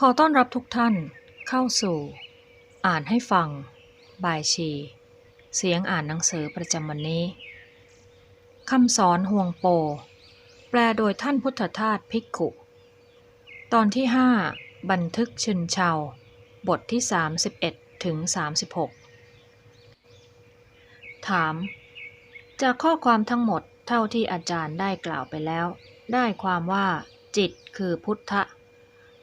ขอต้อนรับทุกท่านเข้าสู่ อ่านให้ฟัง บายชี เสียงอ่านหนังสือประจำวันนี้คำสอนห่วงโป แปลโดยท่านพุทธทาสภิกขุ ตอนที่5บันทึกชินเชาบทที่ 31 ถึง 36 ถาม จากข้อความทั้งหมดเท่าที่อาจารย์ได้กล่าวไปแล้ว ได้ความว่าจิตคือพุทธ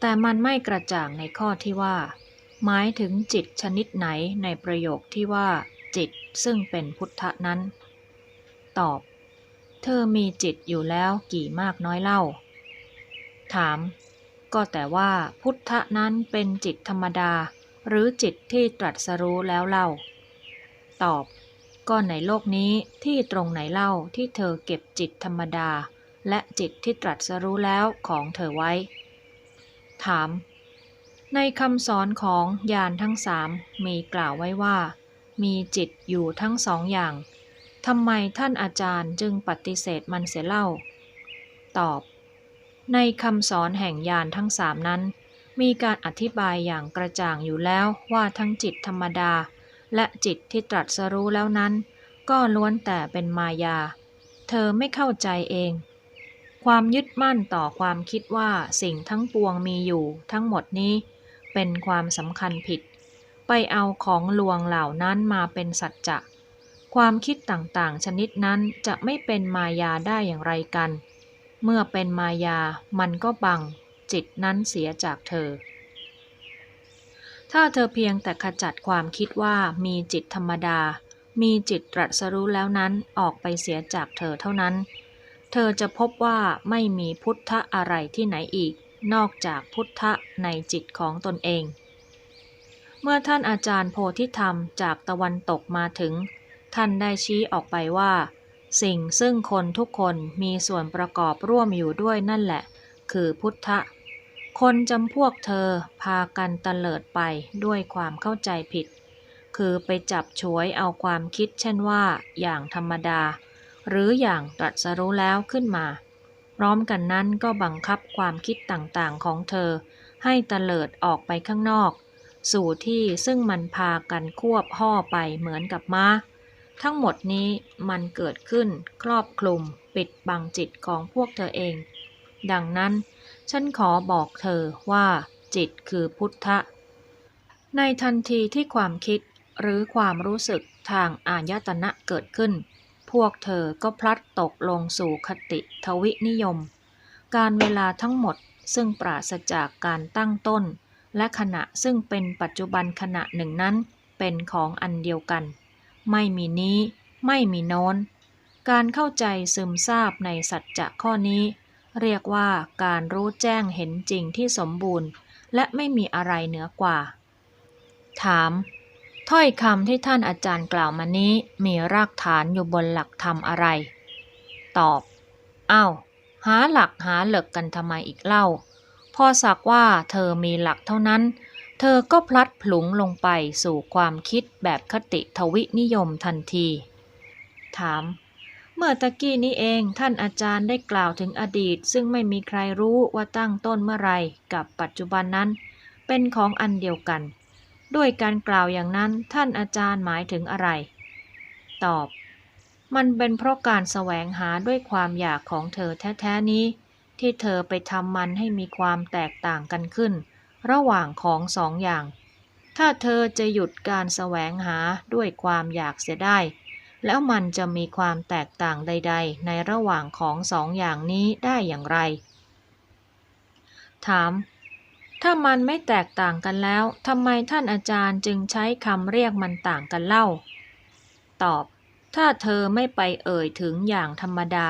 แต่มันไม่กระจ่างในข้อที่ว่า หมายถึงจิตชนิดไหนในประโยคที่ว่า จิตซึ่งเป็นพุทธะนั้น ตอบ เธอมีจิตอยู่แล้วกี่มากน้อยเล่า ถาม ก็แต่ว่าพุทธะนั้นเป็นจิตธรรมดา หรือจิตที่ตรัสรู้แล้วเล่า ตอบ ก็ในโลกนี้ที่ตรงไหนเล่าที่เธอเก็บจิตธรรมดา และจิตที่ตรัสรู้แล้วของเธอไว้ ถาม ในคำสอนของยานทั้งสามมีกล่าวไว้ว่า มีจิตอยู่ทั้งสองอย่างทำไมท่านอาจารย์จึงปฏิเสธมันเสียเล่า ตอบ ในคำสอนแห่งยานทั้งสามนั้น มีการอธิบายอย่างกระจ่างอยู่แล้วว่าทั้งจิตธรรมดา และจิตที่ตรัสรู้แล้วนั้น ก็ล้วนแต่เป็นมายา เธอไม่เข้าใจเอง ความยึดมั่นต่อความคิดว่าสิ่งทั้งปวงมีอยู่ทั้งหมดนี้เป็นความสำคัญผิด ไปเอาของลวงเหล่านั้นมาเป็นสัจจะความคิดต่างๆ ชนิดนั้นจะไม่เป็นมายาได้อย่างไรกัน เมื่อเป็นมายามันก็บัง จิตนั้นเสียจากเธอ ถ้าเธอเพียงแต่ขจัดความคิดว่ามีจิตธรรมดา มีจิตตรัสรู้แล้วนั้นออกไปเสียจากเธอเท่านั้น เธอจะพบว่าไม่มีพุทธะอะไรที่ไหนอีก นอกจากพุทธะในจิตของตนเอง เมื่อท่านอาจารย์โพธิธรรมจากตะวันตกมาถึง ท่านได้ชี้ออกไปว่า สิ่งซึ่งคนทุกคนมีส่วนประกอบร่วมอยู่ด้วยนั่นแหละ คือพุทธะ คนจำพวกเธอพากันเตลิดไปด้วยความเข้าใจผิด คือไปจับฉวยเอาความคิดเช่นว่า อย่างธรรมดา หรืออย่างตรัสรู้แล้วขึ้นมา พร้อมกันนั้นก็บังคับความคิดต่างๆของเธอ ให้เตลิดออกไปข้างนอก สู่ที่ซึ่งมันพากันควบห่อไปเหมือนกับม้า ทั้งหมดนี้มันเกิดขึ้นครอบคลุมปิดบังจิตของพวกเธอเอง ดังนั้น ฉันขอบอกเธอว่า จิตคือพุทธะ ในทันทีที่ความคิดหรือความรู้สึกทางอายตนะเกิดขึ้น พวกเธอก็พลัดตกลงสู่คติทวินิยม การเวลาทั้งหมดซึ่งปราศจากการตั้งต้น และขณะซึ่งเป็นปัจจุบันขณะหนึ่งนั้น เป็นของอันเดียวกัน ไม่มีนี้ ไม่มีโน้น การเข้าใจซึมซาบในสัจจะข้อนี้ เรียกว่าการรู้แจ้งเห็นจริงที่สมบูรณ์ และไม่มีอะไรเหนือกว่า ถาม ถ้อยคำที่ท่านอาจารย์กล่าวมานี้มีรากฐานอยู่บนหลักธรรมอะไร ตอบอ้าวหาหลักหาเหลกกันทำไมอีกเล่า พอสักว่าเธอมีหลักเท่านั้น เธอก็พลัดผลุงลงไปสู่ความคิดแบบคติทวินิยมทันที ถาม เมื่อตะกี้นี้เองท่านอาจารย์ได้กล่าวถึงอดีต ซึ่งไม่มีใครรู้ว่าตั้งต้นเมื่อไรกับปัจจุบันนั้น เป็นของอันเดียวกัน ด้วยการกล่าวอย่างนั้นท่านอาจารย์หมายถึงอะไร ตอบ มันเป็นเพราะการแสวงหาด้วยความอยากของเธอแท้ๆนี้ ที่เธอไปทำมันให้มีความแตกต่างกันขึ้น ระหว่างของสองอย่าง ถ้าเธอจะหยุดการแสวงหาด้วยความอยากเสียได้ แล้วมันจะมีความแตกต่างใด ๆ ในระหว่างของสองอย่างนี้ได้อย่างไร ถาม ถ้ามันไม่แตกต่างกันแล้วทำไมท่านอาจารย์จึงใช้คำเรียกมันต่างกันเล่า ตอบ ถ้าเธอไม่ไปเอ่ยถึงอย่างธรรมดา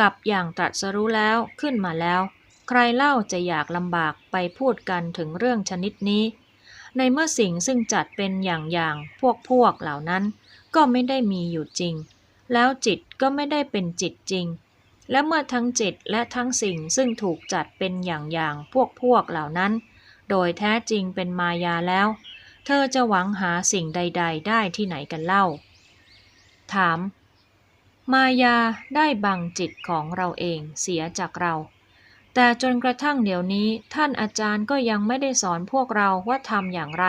กับอย่างตรัสรู้แล้วขึ้นมาแล้ว ใครเล่าจะอยากลำบากไปพูดกันถึงเรื่องชนิดนี้ ในเมื่อสิ่งซึ่งจัดเป็นอย่างอย่างพวกพวกเหล่านั้น ก็ไม่ได้มีอยู่จริง แล้วจิตก็ไม่ได้เป็นจิตจริง และเมื่อทั้งจิตและทั้งสิ่งซึ่งถูกจัดเป็นอย่างอย่างพวกพวกเหล่านั้น โดยแท้จริงเป็นมายาแล้ว เธอจะหวังหาสิ่งใด ๆ ได้ที่ไหนกันเล่า ถาม มายาได้บังจิตของเราเองเสียจากเราแแต่จนกระทั่งเดี๋ยวนี้ท่านอาจารย์ก็ยังไม่ได้สอนพวกเราว่าทำอย่างไร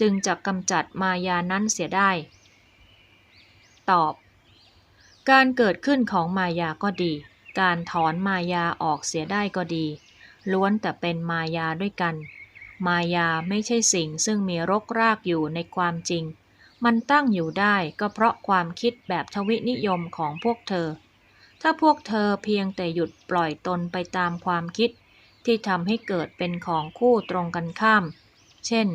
จึงจะกำจัดมายานั้นเสียได้ ตอบ การเกิดขึ้นของมายาก็ดี การถอนมายาออกเสียได้ก็ดี ล้วนแต่เป็นมายาด้วยกัน มายาไม่ใช่สิ่งซึ่งมีรกรากอยู่ในความจริง มันตั้งอยู่ได้ก็เพราะความคิดแบบทวินิยมของพวกเธอ ถ้าพวกเธอเพียงแต่หยุดปล่อยตนไปตามความคิด ที่ทำให้เกิดเป็นของคู่ตรงกันข้าม เช่น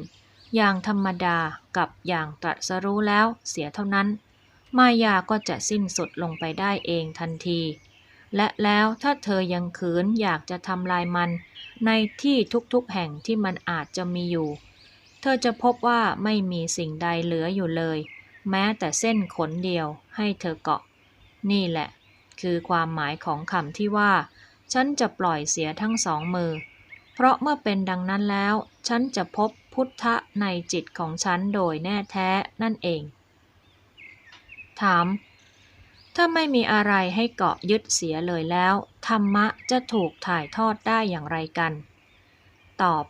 อย่างธรรมดากับอย่างตรัสรู้แล้วเสียเท่านั้น มายาก็จะสิ้นสุดลงไปได้เองทันที และแล้วถ้าเธอยังขืนอยากจะทำลายมัน ในที่ทุกๆแห่งที่มันอาจจะมีอยู่ เธอจะพบว่าไม่มีสิ่งใดเหลืออยู่เลย แม้แต่เส้นขนเดียวให้เธอเกาะ นี่แหละ คือความหมายของคำที่ว่า ฉันจะปล่อยเสียทั้งสองมือ เพราะเมื่อเป็นดังนั้นแล้ว ฉันจะพบพุทธะในจิตของฉันโดยแน่แท้นั่นเอง ถาม ถ้าไม่มีอะไรให้เกาะยึดเสียเลยแล้ว ธรรมะจะถูกถ่ายทอดได้อย่างไรกัน ตอบ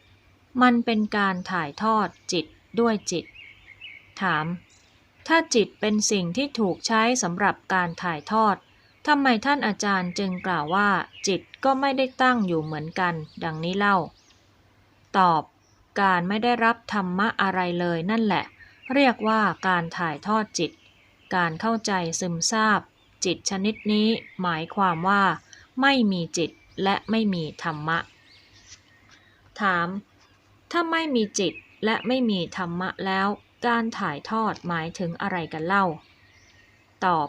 มันเป็นการถ่ายทอดจิตด้วยจิต ถาม ถ้าจิตเป็นสิ่งที่ถูกใช้สำหรับการถ่ายทอดทำไมท่านอาจารย์จึงกล่าวว่า จิตก็ไม่ได้ตั้งอยู่เหมือนกัน ดังนี้เล่า ตอบ การไม่ได้รับธรรมะอะไรเลยนั่นแหละ เรียกว่าการถ่ายทอดจิต การเข้าใจซึมซาบ จิตชนิดนี้หมายความว่า ไม่มีจิตและไม่มีธรรมะ ถาม ถ้าไม่มีจิตและไม่มีธรรมะแล้ว การถ่ายทอดหมายถึงอะไรกันเล่า ตอบ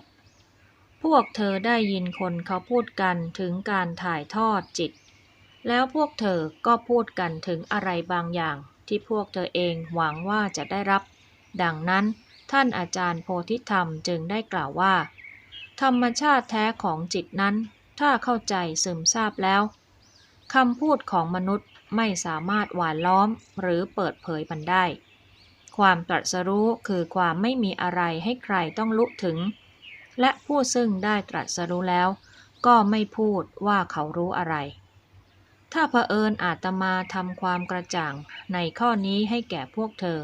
พวกเธอได้ยินคนเขาพูดกันถึงการถ่ายทอดจิต แล้วพวกเธอก็พูดกันถึงอะไรบางอย่างที่พวกเธอเองหวังว่าจะได้รับ ดังนั้น ท่านอาจารย์โพธิธรรมจึงได้กล่าวว่า ธรรมชาติแท้ของจิตนั้น ถ้าเข้าใจซึมซาบแล้วคำพูดของมนุษย์ไม่สามารถหวานล้อมหรือเปิดเผยมันได้ ความตรัสรู้คือความไม่มีอะไรให้ใครต้องลุถึง และผู้ซึ่งได้ตรัสรู้แล้ว ก็ไม่พูดว่าเขารู้อะไร ถ้าเผอิญอาตมาทำความกระจ่างในข้อนี้ให้แก่พวกเธอ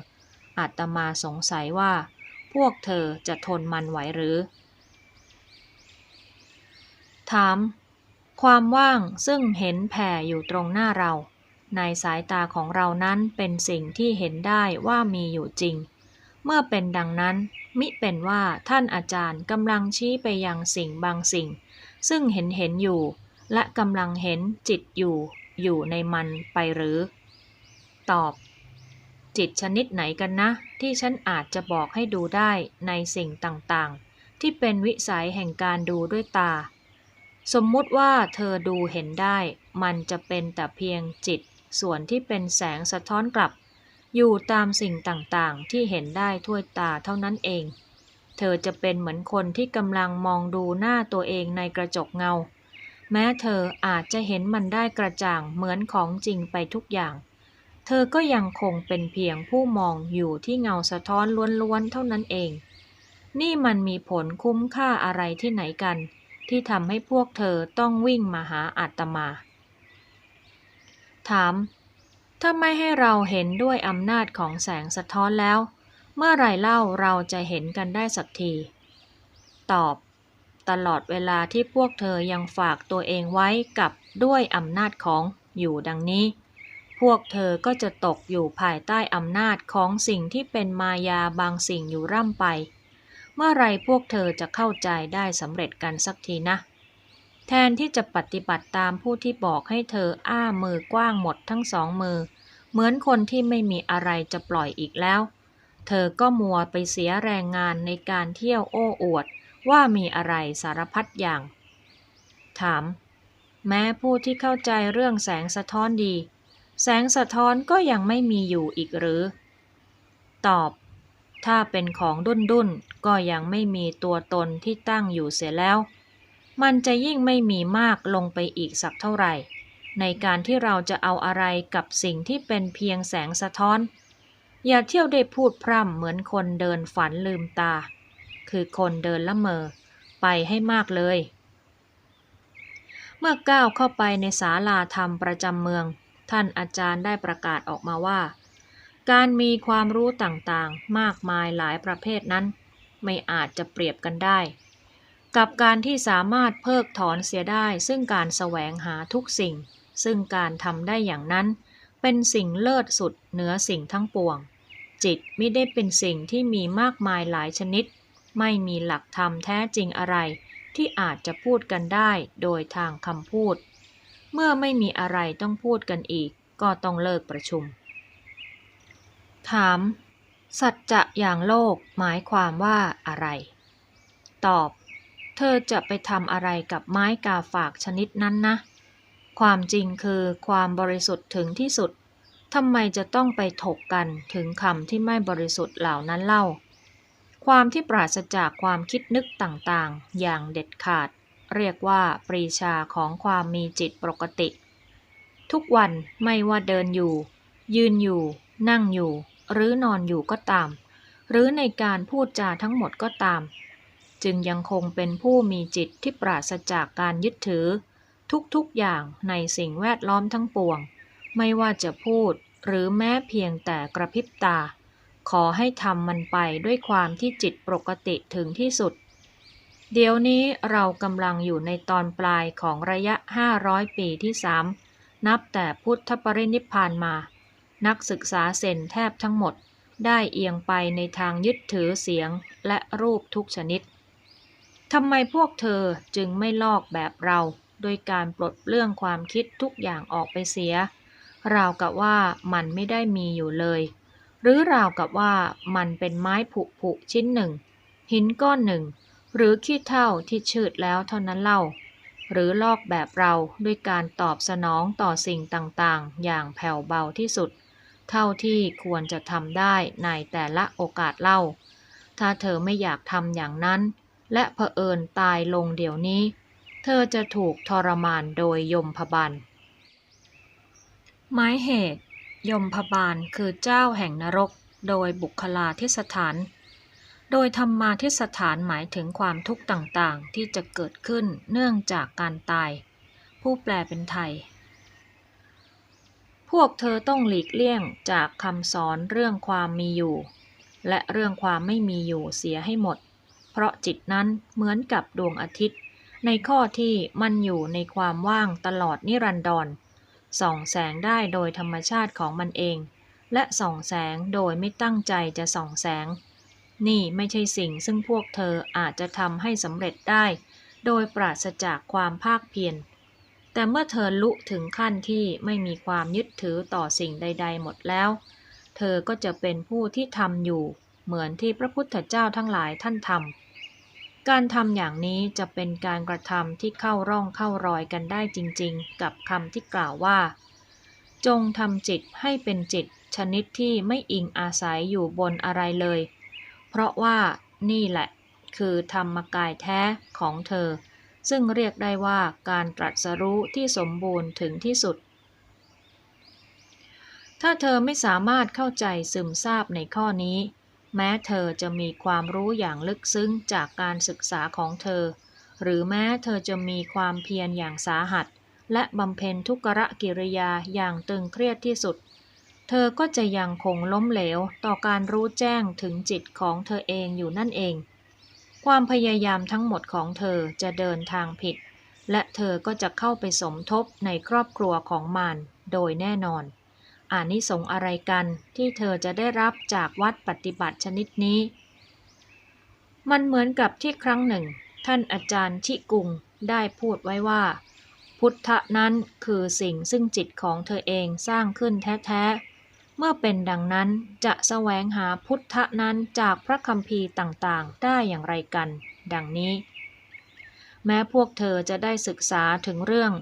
อาตมาสงสัยว่า วกเธอจะทนมันไหวหรือ ถาม ความว่างซึ่งเห็นแผ่อยู่ตรงหน้าเรา ในสายตาของเรานั้นเป็นสิ่งที่เห็นได้ว่ามีอยู่จริง เมื่อเป็นดังนั้น มิเป็นว่าท่านอาจารย์กำลังชี้ไปยังสิ่งบางสิ่ง ซึ่งเห็นเห็นอยู่ และกำลังเห็นจิตอยู่ อยู่ในมันไปหรือ ตอบ จิตชนิดไหนกันนะ ที่ฉันอาจจะบอกให้ดูได้ในสิ่งต่างๆ ที่เป็นวิสัยแห่งการดูด้วยตา สมมุติว่าเธอดูเห็นได้ มันจะเป็นแต่เพียงจิต ส่วนที่เป็นแสงสะท้อนกลับ อยู่ตามสิ่งต่างๆ ที่เห็นได้ทั่วตาเท่านั้นเอง เธอจะเป็นเหมือนคนที่กำลังมองดูหน้าตัวเองในกระจกเงา แม้เธออาจจะเห็นมันได้กระจ่างเหมือนของจริงไปทุกอย่าง เธอก็ยังคงเป็นเพียงผู้มองอยู่ที่เงาสะท้อนล้วนๆเท่านั้นเอง นี่มันมีผลคุ้มค่าอะไรที่ไหนกัน ที่ทำให้พวกเธอต้องวิ่งมาหาอาตมา ถาม ถ้าไม่ให้เราเห็นด้วยอำนาจของแสงสะท้อนแล้ว เมื่อไรเล่าเราจะเห็นกันได้สักที ตอบ ตลอดเวลาที่พวกเธอยังฝากตัวเองไว้กับด้วยอำนาจของอยู่ดังนี้ พวกเธอก็จะตกอยู่ภายใต้อำนาจของสิ่งที่เป็นมายาบางสิ่งอยู่ร่ำไป เมื่อไรพวกเธอจะเข้าใจได้สำเร็จกันสักทีนะ แทนที่จะปฏิบัติตามผู้ที่บอกให้เธออ้ามือกว้างหมดทั้งสองมือ เหมือนคนที่ไม่มีอะไรจะปล่อยอีกแล้ว เธอก็มัวไปเสียแรงงานในการเที่ยวโอ้อวด ว่ามีอะไรสารพัดอย่าง ถาม แม้ผู้ที่เข้าใจเรื่องแสงสะท้อนดี แสงสะท้อนก็ยังไม่มีอยู่อีกหรือ ตอบ ถ้าเป็นของดุนดุนก็ยังไม่มีตัวตนที่ตั้งอยู่เสียแล้ว มันจะยิ่งไม่มีมากลงไปอีกสักเท่าไหร่ ในการที่เราจะเอาอะไรกับสิ่งที่เป็นเพียงแสงสะท้อน อย่าเที่ยวได้พูดพร่ำเหมือนคนเดินฝันลืมตา คือคนเดินละเมอ ไปให้มากเลย เมื่อก้าวเข้าไปในศาลาธรรมประจำเมือง ท่านอาจารย์ได้ประกาศออกมาว่า การมีความรู้ต่างๆ มากมายหลายประเภทนั้น ไม่อาจจะเปรียบกันได้ กับการที่สามารถเพิกถอนเสียได้ซึ่งการแสวงหาทุกสิ่ง ซึ่งการทำได้อย่างนั้น เป็นสิ่งเลิศสุดเหนือสิ่งทั้งปวง จิตไม่ได้เป็นสิ่งที่มีมากมายหลายชนิด ไม่มีหลักธรรมแท้จริงอะไร ที่อาจจะพูดกันได้โดยทางคำพูด เมื่อไม่มีอะไรต้องพูดกันอีก ก็ต้องเลิกประชุม ถาม สัจจะอย่างโลกหมายความว่าอะไร ตอบ เธอจะไปทำอะไรกับไม้กาฝากชนิดนั้นนะ ความจริงคือความบริสุทธิ์ถึงที่สุดทำไมจะต้องไปถกกันถึงคำที่ไม่บริสุทธิ์เหล่านั้นเล่า ความที่ปราศจากความคิดนึกต่างๆ อย่างเด็ดขาด เรียกว่าปรีชาของความมีจิตปกติ ทุกวันไม่ว่าเดินอยู่ ยืนอยู่ นั่งอยู่ หรือนอนอยู่ก็ตาม หรือในการพูดจาทั้งหมดก็ตาม จึงยังคงเป็นผู้มีจิตที่ปราศจากการยึดถือ ทุกๆอย่างในสิ่งแวดล้อมทั้งปวง ไม่ว่าจะพูดหรือแม้เพียงแต่กระพริบตา ขอให้ทำมันไปด้วยความที่จิตปกติถึงที่สุด เดี๋ยวนี้เรากำลังอยู่ในตอนปลายของระยะ 500 ปีที่สามนับแต่พุทธปรินิพพานมา นักศึกษาเซนแทบทั้งหมดได้เอียงไปในทางยึดถือเสียงและรูปทุกชนิด ทำไมพวกเธอจึงไม่ลอกแบบเรา โดยการปลดเรื่องความคิดทุกอย่างออกไปเสีย ราวกับว่ามันไม่ได้มีอยู่เลย หรือราวกับว่ามันเป็นไม้ผุผุชิ้นหนึ่ง หินก้อนหนึ่ง หรือขี้เท่าที่ชืดแล้วเท่านั้นเล่า หรือลอกแบบเราด้วยการตอบสนองต่อสิ่งต่างๆ อย่างแผ่วเบาที่สุด เท่าที่ควรจะทำได้ในแต่ละโอกาสเล่า ถ้าเธอไม่อยากทำอย่างนั้น และเผอิญตายลงเดี๋ยวนี้ เธอจะถูกทรมานโดยยมพบาลหมายเหตุ ยมพบาลคือเจ้าแห่งนรก โดยบุคลาธิสถาน โดยธรรมาทิสถานหมายถึงความทุกข์ต่างๆ ที่จะเกิดขึ้นเนื่องจากการตาย ผู้แปลเป็นไทย พวกเธอต้องหลีกเลี่ยงจากคำสอนเรื่องความมีอยู่ และเรื่องความไม่มีอยู่เสียให้หมด เพราะจิตนั้นเหมือนกับดวงอาทิตย์ ในข้อที่มันอยู่ในความว่างตลอดนิรันดรส่องแสงได้โดยธรรมชาติของมันเอง และส่องแสงโดยไม่ตั้งใจจะส่องแสง นี่ไม่ใช่สิ่งซึ่งพวกเธออาจจะทำให้สำเร็จได้ โดยปราศจากความภาคเพียร แต่เมื่อเธอลุถึงขั้นที่ไม่มีความยึดถือต่อสิ่งใด ๆ หมดแล้ว เธอก็จะเป็นผู้ที่ทำอยู่ เหมือนที่พระพุทธเจ้าทั้งหลายท่านทำ การทำอย่างนี้จะเป็นการกระทำที่เข้าร่องเข้ารอยกันได้จริง ๆ กับคำที่กล่าวว่า จงทำจิตให้เป็นจิตชนิดที่ไม่อิงอาศัยอยู่บนอะไรเลย ราะว่านี่แหละคือธรรมกายแท้ของเธอ ซึ่งเรียกได้ว่าการตรัสรู้ที่สมบูรณ์ถึงที่สุด ถ้าเธอไม่สามารถเข้าใจซึมซาบในข้อนี้ แม้เธอจะมีความรู้อย่างลึกซึ้งจากการศึกษาของเธอ หรือแม้เธอจะมีความเพียรอย่างสาหัส และบำเพ็ญทุกรกิริยาอย่างตึงเครียดที่สุด เธอก็จะยังคงล้มเหลวต่อการรู้แจ้งถึงจิตของเธอเองอยู่นั่นเอง ความพยายามทั้งหมดของเธอจะเดินทางผิด และเธอก็จะเข้าไปสมทบในครอบครัวของมารโดยแน่นอนอานิสงส์อะไรกันที่เธอจะได้รับจากวัดปฏิบัติชนิดนี้ มันเหมือนกับที่ครั้งหนึ่ง ท่านอาจารย์ชิกุงได้พูดไว้ว่า พุทธะนั้นคือสิ่งซึ่งจิตของเธอเองสร้างขึ้นแท้ๆ เมื่อเป็นดังนั้นจะแสวงหาพุทธะนั้นจากพระคัมภีร์ต่างๆ ได้อย่างไรกัน ดังนี้ แม้พวกเธอจะได้ศึกษาถึงเรื่อง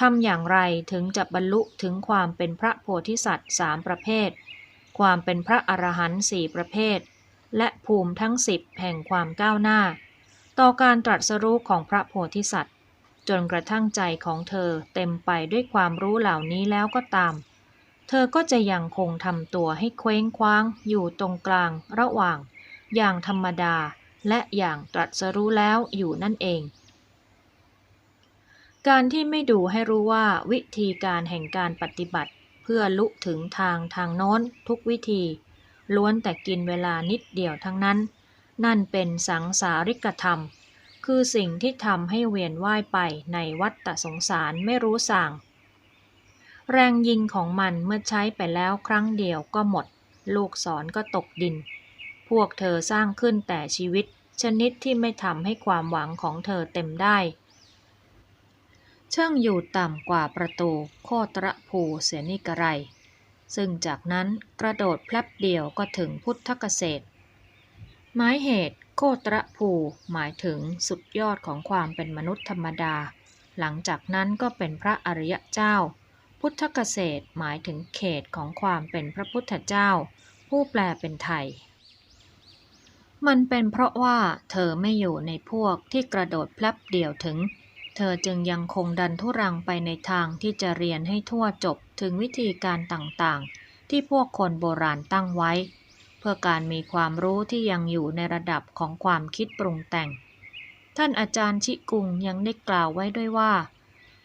ทำอย่างไรถึงจะบรรลุถึงความเป็นพระโพธิสัตว์สามประเภท ความเป็นพระอรหันต์สี่ประเภท และภูมิทั้งสิบแห่งความก้าวหน้า ต่อการตรัสรู้ของพระโพธิสัตว์ จนกระทั่งใจของเธอเต็มไปด้วยความรู้เหล่านี้แล้วก็ตาม เธอก็จะยังคงทำตัวให้เคว้งคว้างอยู่ตรงกลางระหว่าง อย่างธรรมดาและอย่างตรัสรู้แล้วอยู่นั่นเอง การที่ไม่ดูให้รู้ว่าวิธีการแห่งการปฏิบัติ เพื่อลุถึงทางทางโน้นทุกวิธี ล้วนแต่กินเวลานิดเดียวทั้งนั้น นั่นเป็นสังสาริกธรรม คือสิ่งที่ทำให้เวียนว่ายไปในวัฏฏสงสารไม่รู้สั่ง แรงยิงของมันเมื่อใช้ไปแล้วครั้งเดียวก็หมด ลูกศรก็ตกดิน พวกเธอสร้างขึ้นแต่ชีวิต ชนิดที่ไม่ทำให้ความหวังของเธอเต็มได้ ช่างอยู่ต่ำกว่าประตูโคตรภูเสนิกไรซึ่งจากนั้นกระโดดแพลบเดียวก็ถึงพุทธเกษตร หมายเหตุโคตรภูหมายถึงสุดยอดของความเป็นมนุษย์ธรรมดา หลังจากนั้นก็เป็นพระอริยเจ้า พุทธเกษตรหมายถึงเขตของความเป็นพระพุทธเจ้า ผู้แปลเป็นไทย มันเป็นเพราะว่าเธอไม่อยู่ในพวกที่กระโดดแพลบเดียวถึง เธอจึงยังคงดันทุรังไปในทางที่จะเรียนให้ทั่วจบถึงวิธีการต่างๆ ที่พวกคนโบราณตั้งไว้ เพื่อการมีความรู้ที่ยังอยู่ในระดับของความคิดปรุงแต่ง ท่านอาจารย์ชิกุงยังได้กล่าวไว้ด้วยว่า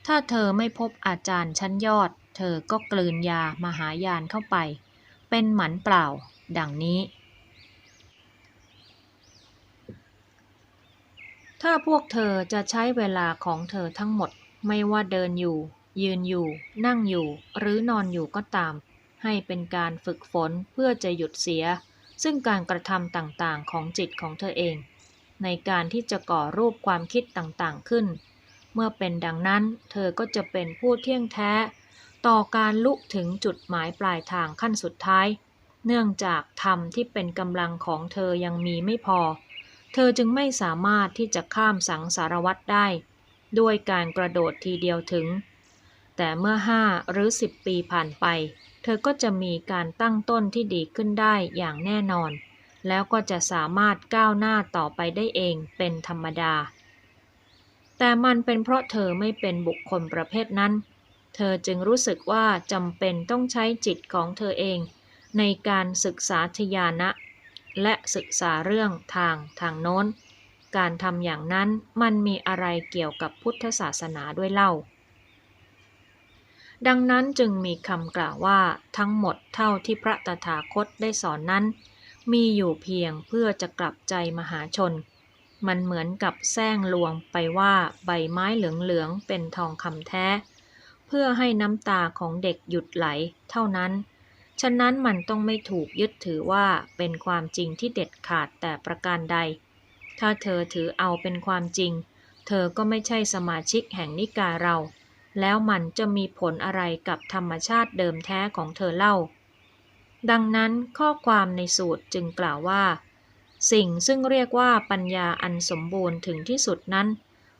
ถ้าเธอไม่พบอาจารย์ชั้นยอด เธอก็กลืนยามหายานเข้าไป เป็นหมันเปล่า ดังนี้ ถ้าพวกเธอจะใช้เวลาของเธอทั้งหมด ไม่ว่าเดินอยู่ ยืนอยู่ นั่งอยู่ หรือนอนอยู่ก็ตาม ให้เป็นการฝึกฝนเพื่อจะหยุดเสีย ซึ่งการกระทำต่างๆของจิตของเธอเอง ในการที่จะก่อรูปความคิดต่างๆขึ้น มื่อเป็นดังนั้น เธอก็จะเป็นผู้เที่ยงแท้ ต่อการลุถึงจุดหมายปลายทางขั้นสุดท้าย เนื่องจากธรรมที่เป็นกำลังของเธอยังมีไม่พอ เธอจึงไม่สามารถที่จะข้ามสังสารวัตรได้ ด้วยการกระโดดทีเดียวถึง แต่เมื่อห้าหรือสิบปีผ่านไป เธอก็จะมีการตั้งต้นที่ดีขึ้นได้อย่างแน่นอน แล้วก็จะสามารถก้าวหน้าต่อไปได้เองเป็นธรรมดา แต่มันเป็นเพราะเธอไม่เป็นบุคคลประเภทนั้น เธอจึงรู้สึกว่าจำเป็นต้องใช้จิตของเธอเอง ในการศึกษาทยานะ และศึกษาเรื่องทางทางโน้น การทำอย่างนั้นมันมีอะไรเกี่ยวกับพุทธศาสนาด้วยเล่า ดังนั้นจึงมีคำกล่าวว่าทั้งหมดเท่าที่พระตถาคตได้สอนนั้น มีอยู่เพียงเพื่อจะกลับใจมหาชน มันเหมือนกับแซงลวงไปว่าใบไม้เหลืองๆเป็นทองคำแท้ เพื่อให้น้ำตาของเด็กหยุดไหลเท่านั้น ฉะนั้นมันต้องไม่ถูกยึดถือว่าเป็นความจริงที่เด็ดขาดแต่ประการใด ถ้าเธอถือเอาเป็นความจริง เธอก็ไม่ใช่สมาชิกแห่งนิกายเรา แล้วมันจะมีผลอะไรกับธรรมชาติเดิมแท้ของเธอเล่า ดังนั้นข้อความในสูตรจึงกล่าวว่า สิ่งซึ่งเรียกว่าปัญญาอันสมบูรณ์ถึงที่สุดนั้น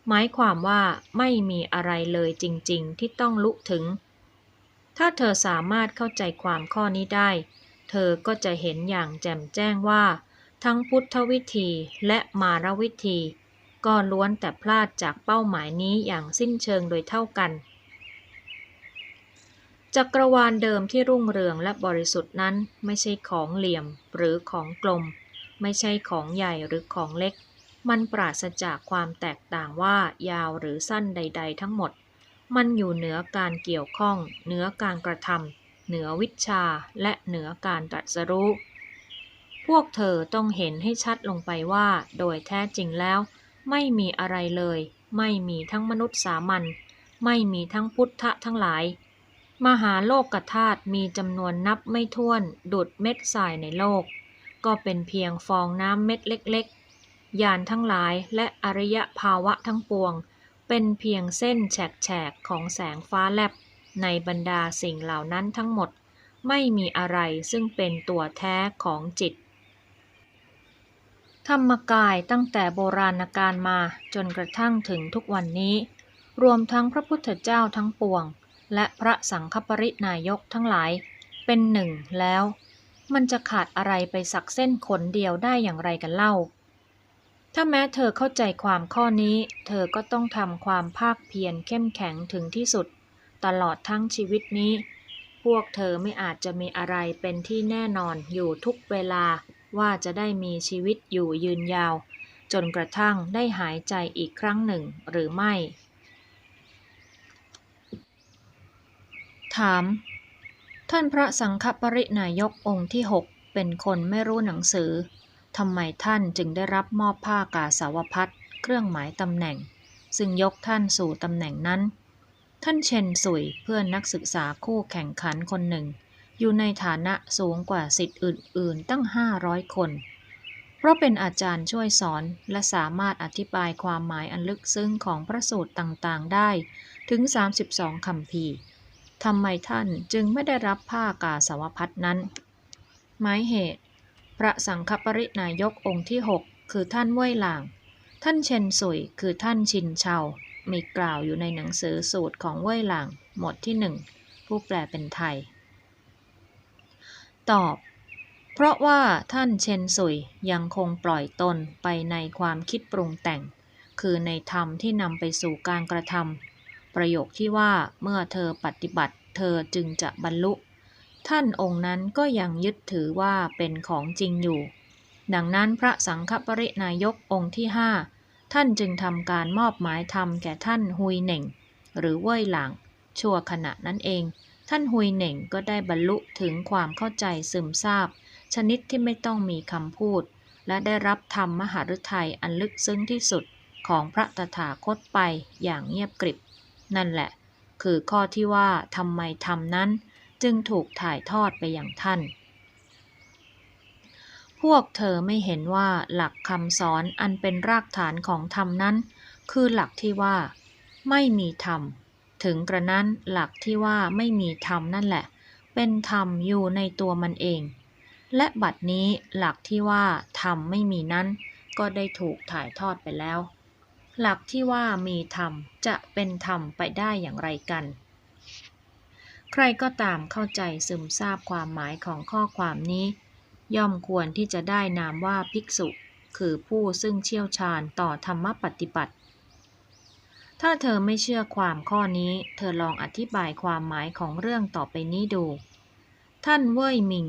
หมายความว่าไม่มีอะไรเลยจริงๆ ที่ต้องลุถึง ถ้าเธอสามารถเข้าใจความข้อนี้ได้ เธอก็จะเห็นอย่างแจ่มแจ้งว่า ทั้งพุทธวิธีและมารวิธี ก็ล้วนแต่พลาดจากเป้าหมายนี้อย่างสิ้นเชิงโดยเท่ากันจักรวาลเดิมที่รุ่งเรืองและบริสุทธิ์นั้นไม่ใช่ของเหลี่ยมหรือของกลม ไม่ใช่ของใหญ่หรือของเล็ก มันปราศจากความแตกต่างว่ายาวหรือสั้นใด ๆ ทั้งหมด มันอยู่เหนือการเกี่ยวข้อง เหนือการกระทำเหนือวิชาและเหนือการตรัสรู้พวกเธอต้องเห็นให้ชัดลงไปว่า โดยแท้จริงแล้ว ไม่มีอะไรเลย ไม่มีทั้งมนุษย์สามัญไม่มีทั้งพุทธะทั้งหลาย มหาโลกกธาตุมีจำนวนนับไม่ถ้วนดุดเม็ดทรายในโลก ก็เป็นเพียงฟองน้ำเม็ดเล็กๆ ยานทั้งหลายและอริยภาวะทั้งปวง เป็นเพียงเส้นแฉกๆ ของแสงฟ้าแลบ ในบรรดาสิ่งเหล่านั้นทั้งหมด ไม่มีอะไรซึ่งเป็นตัวแท้ของจิต ธรรมกายตั้งแต่โบราณกาลมาจนกระทั่งถึงทุกวันนี้ รวมทั้งพระพุทธเจ้าทั้งปวง และพระสังฆปรินายกทั้งหลาย เป็นหนึ่งแล้ว มันจะขาดอะไรไปสักเส้นขนเดียวได้อย่างไรกันเล่า ถ้าแม้เธอเข้าใจความข้อนี้ เธอก็ต้องทำความภาคเพียรเข้มแข็งถึงที่สุด ตลอดทั้งชีวิตนี้ พวกเธอไม่อาจจะมีอะไรเป็นที่แน่นอนอยู่ทุกเวลาว่าจะได้มีชีวิตอยู่ยืนยาว จนกระทั่งได้หายใจอีกครั้งหนึ่งหรือไม่ ถาม ท่านพระสังฆปรินายกองค์ที่หกเป็นคนไม่รู้หนังสือทำไมท่านจึงได้รับมอบผ้ากาสาวพัดเครื่องหมายตำแหน่ง ซึ่งยกท่านสู่ตำแหน่งนั้น ท่านเชนสุยเพื่อนนักศึกษาคู่แข่งขันคนหนึ่ง อยู่ในฐานะสูงกว่าสิทธิ์อื่น ๆ ตั้ง 500 คน เพราะเป็นอาจารย์ช่วยสอนและสามารถอธิบายความหมายอันลึกซึ้งของพระสูตรต่างๆ ได้ถึง 32คำพีร์ ทำไมท่านจึงไม่ได้รับผ้ากาสาวพัดนั้น หมายเหตุ พระสังฆปรินายกองค์ที่ 6 คือท่านเว่ยหลาง ท่านเชนสุยคือท่านชินเชา มีกล่าวอยู่ในหนังสือสูตรของเว่ยหลาง หมวดที่หนึ่งผู้แปลเป็นไทย ตอบ เพราะว่าท่านเชนสุยยังคงปล่อยตนไปในความคิดปรุงแต่ง คือในธรรมที่นำไปสู่การกระทำ ประโยคที่ว่าเมื่อเธอปฏิบัติ เธอจึงจะบรรลุ ท่านองค์นั้นก็ยังยึดถือว่าเป็นของจริงอยู่ ดังนั้นพระสังฆปรินายกองค์ที่ห้าท่านจึงทำการมอบหมายธรรมแก่ท่านฮุยเหน่ง หรือเว่ยหลางชั่วขณะนั้นเอง ท่านฮุยเหน่งก็ได้บรรลุถึงความเข้าใจซึมซาบ ชนิดที่ไม่ต้องมีคำพูด และได้รับธรรมมหฤทัยอันลึกซึ้งที่สุดของพระตถาคตไปอย่างเงียบกริบ นั่นแหละ คือข้อที่ว่าทำไมธรรมนั้นจึงถูกถ่ายทอดไปอย่างท่าน พวกเธอไม่เห็นว่าหลักคำสอนอันเป็นรากฐานของธรรมนั้น คือหลักที่ว่า ไม่มีธรรม ถึงกระนั้นหลักที่ว่าไม่มีธรรมนั่นแหละ เป็นธรรมอยู่ในตัวมันเอง และบัดนี้หลักที่ว่าธรรมไม่มีนั้น ก็ได้ถูกถ่ายทอดไปแล้ว หลักที่ว่ามีธรรมจะเป็นธรรมไปได้อย่างไรกัน ใครก็ตามเข้าใจซึมซาบความหมายของข้อความนี้ ย่อมควรที่จะได้นามว่าภิกษุ คือผู้ซึ่งเชี่ยวชาญต่อธรรมปฏิบัติ ถ้าเธอไม่เชื่อความข้อนี้ เธอลองอธิบายความหมายของเรื่องต่อไปนี้ดู ท่านเว่ยมิง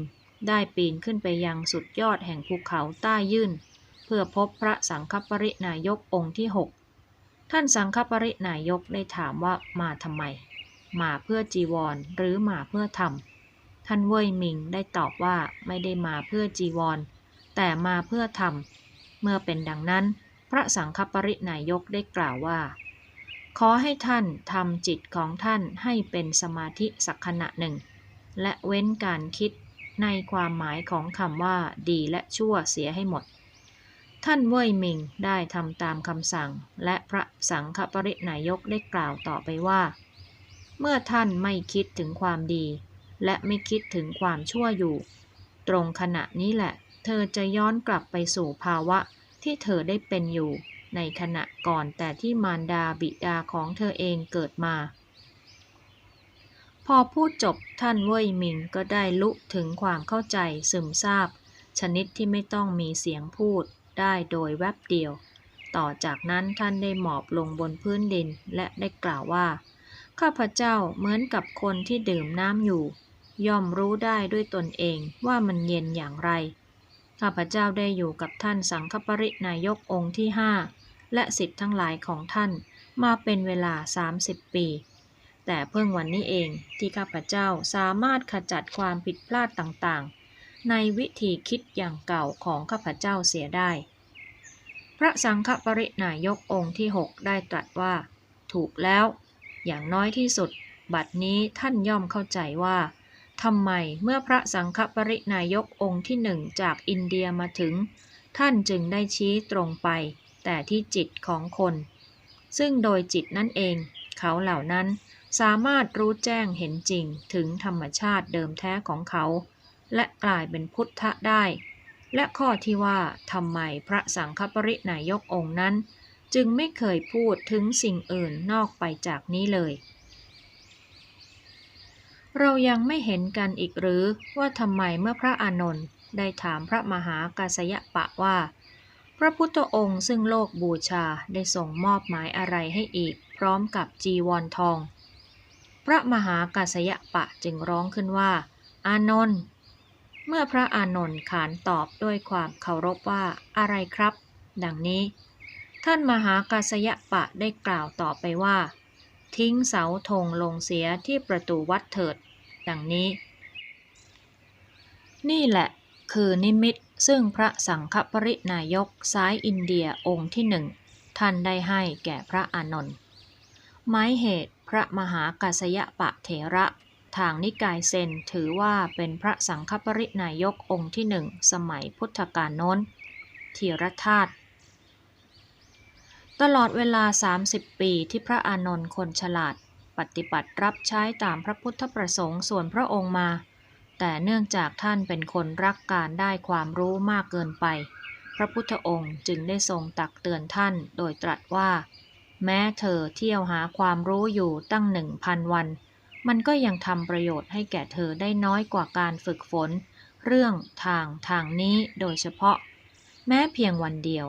ได้ปีนขึ้นไปยังสุดยอดแห่งภูเขาใต้ยื่น เพื่อพบพระสังฆปรินายกองค์ที่หก ท่านสังฆปรินายกได้ถามว่ามาทำไม มาเพื่อจีวรหรือมาเพื่อธรรม ท่านเว่ยมิงได้ตอบว่าไม่ได้มาเพื่อจีวร แต่มาเพื่อธรรม เมื่อเป็นดังนั้น พระสังฆปรินายกได้กล่าวว่า ขอให้ท่านทำจิตของท่านให้เป็นสมาธิสักขณะหนึ่ง และเว้นการคิดในความหมายของคำว่าดีและชั่วเสียให้หมด ท่านเว่ยมิงได้ทำตามคำสั่ง และพระสังฆปรินายกได้กล่าวต่อไปว่า เมื่อท่านไม่คิดถึงความดี และไม่คิดถึงความชั่วอยู่ ตรงขณะนี้แหละ เธอจะย้อนกลับไปสู่ภาวะที่เธอได้เป็นอยู่ ในขณะก่อนแต่ที่มารดาบิดาของเธอเองเกิดมา พอพูดจบท่านเว่ยมิงก็ได้ลุถึงความเข้าใจซึมซาบ ชนิดที่ไม่ต้องมีเสียงพูด ได้โดยแวบเดียว ต่อจากนั้นท่านได้หมอบลงบนพื้นดินและได้กล่าวว่า ข้าพเจ้าเหมือนกับคนที่ดื่มน้ำอยู่ ย่อมรู้ได้ด้วยตนเองว่ามันเย็นอย่างไร ข้าพเจ้าได้อยู่กับท่านสังฆปรินายกองค์ที่ห้าและสิทธิ์ทั้งหลายของท่านมาเป็นเวลา 30 ปี แต่เพิ่งวันนี้เองที่ข้าพเจ้าสามารถขจัดความผิดพลาดต่างๆ ในวิธีคิดอย่างเก่าของข้าพเจ้าเสียได้ พระสังฆปรินายกองค์ที่ 6 ได้ตรัสว่า ถูกแล้ว อย่างน้อยที่สุด บัดนี้ท่านย่อมเข้าใจว่าทำไมเมื่อพระสังฆปรินายกองค์ที่หนึ่งจากอินเดียมาถึง ท่านจึงได้ชี้ตรงไป แต่ที่จิตของคน ซึ่งโดยจิตนั่นเองเขาเหล่านั้นสามารถรู้แจ้งเห็นจริงถึงธรรมชาติเดิมแท้ของเขา และกลายเป็นพุทธะได้ และข้อที่ว่าทำไมพระสังฆปรินายกองค์นั้น จึงไม่เคยพูดถึงสิ่งอื่นนอกไปจากนี้เลย เรายังไม่เห็นกันอีกหรือว่าทำไมเมื่อพระอานนท์ได้ถามพระมหากาสยปะว่า พระพุทธองค์ซึ่งโลกบูชาได้ส่งมอบหมายอะไรให้อีก พร้อมกับจีวรทอง พระมหากาสยปะจึงร้องขึ้นว่า อานนท์ เมื่อพระอานนท์ขานตอบด้วยความเคารพว่าอะไรครับ ดังนี้ ท่านมหากาสยปะได้กล่าวต่อไปว่า ทิ้งเสาธงลงเสียที่ประตูวัดเถิด ดังนี้ นี่แหละคือนิมิตซึ่งพระสังฆปรินายกสายอินเดียองค์ที่หนึ่งท่านได้ให้แก่พระอานนท์หมายเหตุพระมหากัสยปะเถระ ทางนิกายเซนถือว่าเป็นพระสังฆปรินายกองค์ที่หนึ่งสมัยพุทธกาลโน้นธีรธาตุตลอดเวลา 30 ปีที่พระอานนท์คนฉลาด ปฏิบัติรับใช้ตามพระพุทธประสงค์ส่วนพระองค์มา แต่เนื่องจากท่านเป็นคนรักการได้ความรู้มากเกินไป พระพุทธองค์จึงได้ทรงตักเตือนท่านโดยตรัสว่า แม้เธอเที่ยวหาความรู้อยู่ตั้งหนึ่งพันวัน มันก็ยังทำประโยชน์ให้แก่เธอได้น้อยกว่าการฝึกฝน เรื่องทางทางนี้โดยเฉพาะ แม้เพียงวันเดียว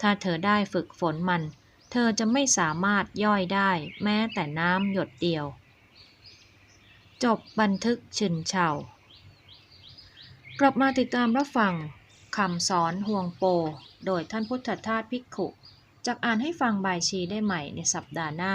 ถ้าเธอได้ฝึกฝนมัน เธอจะไม่สามารถย่อยได้แม้แต่น้ำหยดเดียว จบบันทึกชินเฉากลับมาติดตามรับฟังคำสอนห่วงโป โดยท่านพุทธทาสภิกขุ จากอ่านให้ฟังบายชีได้ใหม่ในสัปดาห์หน้า